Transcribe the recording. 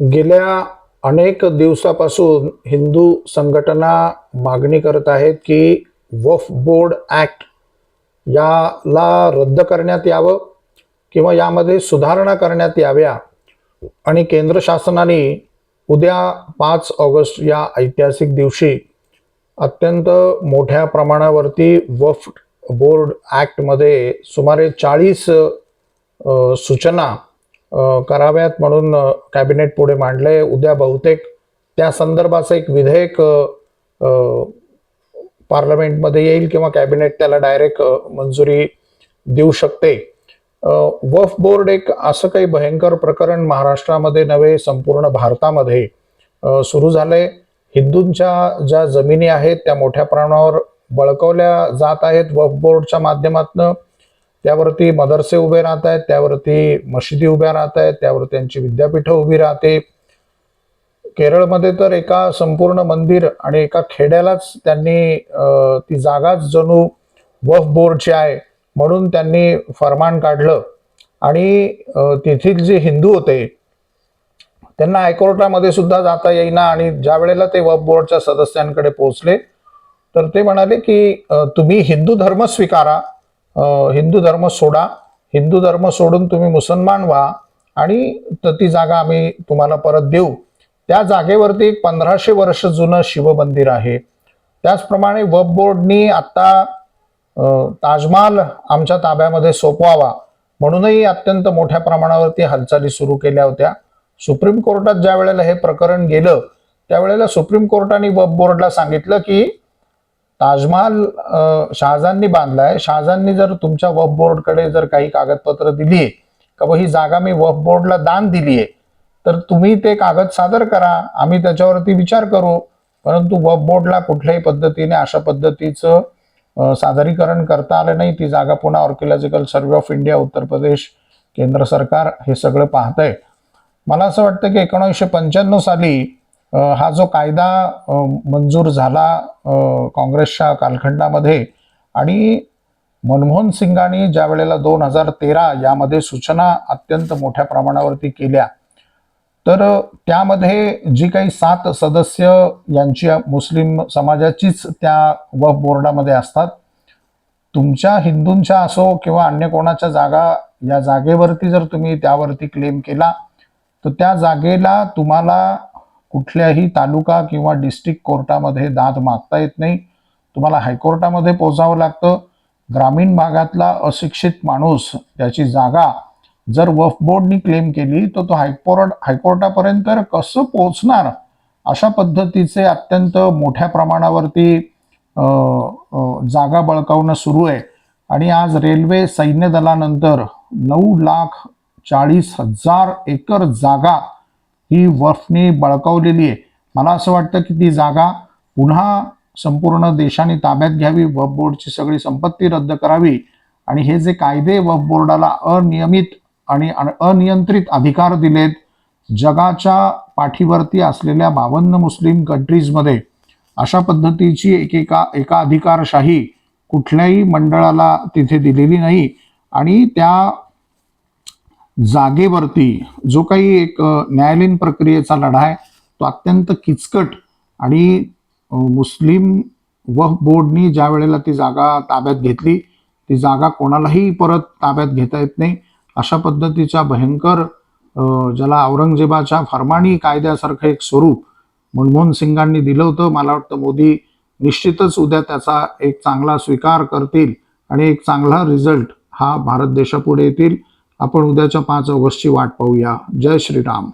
गेल्या अनेक दिवसापासून हिंदू संघटना मागणी करत आहेत की वफ बोर्ड ॲक्ट याला रद्द करण्यात यावं किंवा यामध्ये सुधारणा करण्यात याव्या. आणि केंद्र शासनाने उद्या पाच ऑगस्ट या ऐतिहासिक दिवशी अत्यंत मोठ्या प्रमाणावरती वफ बोर्ड ॲक्टमध्ये सुमारे चाळीस सूचना कराव्यात म्हणून कॅबिनेट पुढे मांडले. उद्या बहुतेक त्या संदर्भाचं एक विधेयक पार्लमेंटमध्ये येईल किंवा कॅबिनेट त्याला डायरेक्ट मंजुरी देऊ शकते. वफ बोर्ड एक असं काही भयंकर प्रकरण महाराष्ट्रामध्ये नव्हे संपूर्ण भारतामध्ये सुरू झाले हिंदूंच्या ज्या जमिनी आहेत त्या मोठ्या प्रमाणावर बळकवल्या जात आहेत वफ बोर्डच्या माध्यमातून. त्यावरती मदरसे उभे राहत आहेत त्यावरती मशिदी उभ्या राहत आहेत त्यावर त्यांची विद्यापीठं उभी राहते. केरळमध्ये तर एका संपूर्ण मंदिर आणि एका खेड्यालाच त्यांनी ती जागाच जणू वफ बोर्डची आहे म्हणून त्यांनी फरमान काढलं. आणि तेथील जे हिंदू होते त्यांना हायकोर्टामध्ये सुद्धा जाता येईना आणि ज्या वेळेला ते वफ बोर्डच्या सदस्यांकडे पोहोचले तर ते म्हणाले की तुम्ही हिंदू धर्म स्वीकारा हिंदू धर्म सोडा. हिंदू धर्म सोडून तुम्ही मुसलमान व्हा आणि ती जागा आम्ही तुम्हाला परत देऊ. त्या जागेवरती एक पंधराशे वर्ष जुनं शिवमंदिर आहे. त्याचप्रमाणे वफ बोर्डनी आत्ता ताजमहाल आमच्या ताब्यामध्ये सोपवावा. म्हणूनही अत्यंत मोठ्या प्रमाणावरती हालचाली सुरू केल्या होत्या. सुप्रीम कोर्टात ज्या वेळेला हे प्रकरण गेलं त्यावेळेला सुप्रीम कोर्टाने वफ बोर्डला सांगितलं की ताजमहाल अ, बांधलाय. शहाजहाननी जर तुमच्या वफ बोर्डकडे जर काही कागदपत्र दिली आहे का ही जागा मी वफ बोर्डला दान दिली आहे तर तुम्ही ते कागद सादर करा. आम्ही त्याच्यावरती विचार करू. परंतु वफ बोर्डला कुठल्याही पद्धतीने अशा पद्धतीचं सादरीकरण करता आलं नाही. ती जागा पुन्हा ऑर्किओलॉजिकल survey of India Uttar Pradesh केंद्र सरकार हे सगळं पाहतंय. मला असं वाटतं की एकोणीसशे पंच्याण्णव साली हा जो कायदा मंजूर झाला काँग्रेसच्या कालखंडामध्ये आणि मनमोहन सिंगांनी ज्या वेळेला दोन हजार तेरा यामध्ये सूचना अत्यंत मोठ्या प्रमाणावरती केल्या तर त्यामध्ये जी काही सात सदस्य यांची मुस्लिम समाजाचीच त्या वफ बोर्डामध्ये असतात तुमच्या हिंदूंच्या असो किंवा अन्य कोणाच्या जागा या जागेवरती जर तुम्ही त्यावरती क्लेम केला तर त्या जागेला तुम्हाला कुठल्याही तालुका किंवा डिस्ट्रिक्ट कोर्टामध्ये दाद मागता येत नाही. तुम्हाला हायकोर्टामध्ये पोचावं लागतं. ग्रामीण भागातला अशिक्षित माणूस त्याची जागा जर वफ बोर्डनी क्लेम केली तर तो हायकोर्ट हायकोर्टापर्यंत कसं पोहोचणार? अशा पद्धतीचे अत्यंत मोठ्या प्रमाणावरती जागा बळकावणं सुरू आहे. आणि आज रेल्वे सैन्य दलानंतर नऊ लाख चाळीस हजार एकर जागा ही वफने बळकावलेली आहे. मला असं वाटतं की ती जागा पुन्हा संपूर्ण देशाने ताब्यात घ्यावी वफ बोर्डची सगळी संपत्ती रद्द करावी आणि हे जे कायदे वफ बोर्डाला अनियमित आणि अन- अनियंत्रित अधिकार दिलेत जगाच्या पाठीवरती असलेल्या बावन्न मुस्लिम कंट्रीजमध्ये अशा पद्धतीची एकेका एका अधिकारशाही कुठल्याही मंडळाला तिथे दिलेली नाही. आणि त्या जागेवरती जो काही एक न्यायालयीन प्रक्रियेचा लढा आहे तो अत्यंत किचकट आणि मुस्लिम वफ बोर्डनी ज्या वेळेला ती जागा ताब्यात घेतली ती जागा कोणालाही परत ताब्यात घेता येत नाही. अशा पद्धतीच्या भयंकर ज्याला औरंगजेबाच्या फरमाणी कायद्यासारखं एक स्वरूप मनमोहन सिंगांनी दिलं होतं मला वाटतं मोदी निश्चितच उद्या त्याचा एक चांगला स्वीकार करतील आणि एक चांगला रिझल्ट हा भारत देशापुढे येतील. आपण उद्याच्या पाच ऑगस्टची वाट पाहूया. जय श्रीराम.